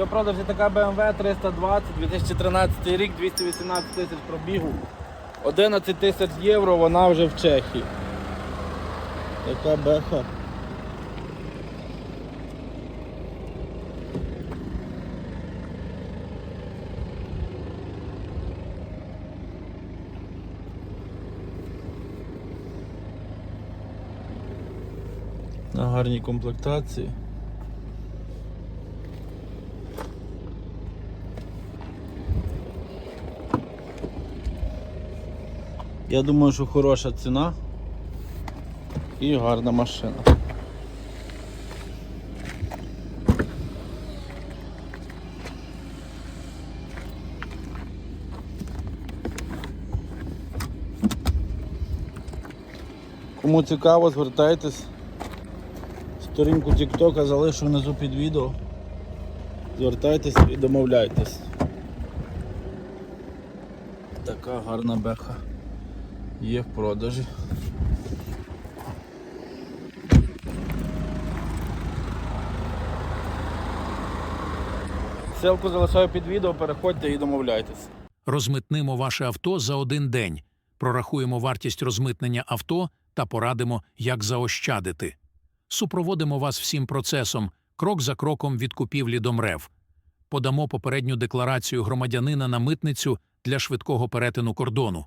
Я продався така BMW 320, 2013 рік, 218 тисяч пробігу. 11 тисяч євро, вона вже в Чехії. Така беха. На гарній комплектації. Я думаю, що хороша ціна і гарна машина. Кому цікаво, звертайтесь. Сторінку TikTok залишу внизу під відео. Звертайтесь і домовляйтесь. Така гарна беха є в продажі. Ссылку залишаю під відео, переходьте і домовляйтесь. Розмитнимо ваше авто за один день, прорахуємо вартість розмитнення авто та порадимо, як заощадити. Супроводимо вас всім процесом, крок за кроком від купівлі до МРЕВ. Подамо попередню декларацію громадянина на митницю для швидкого перетину кордону.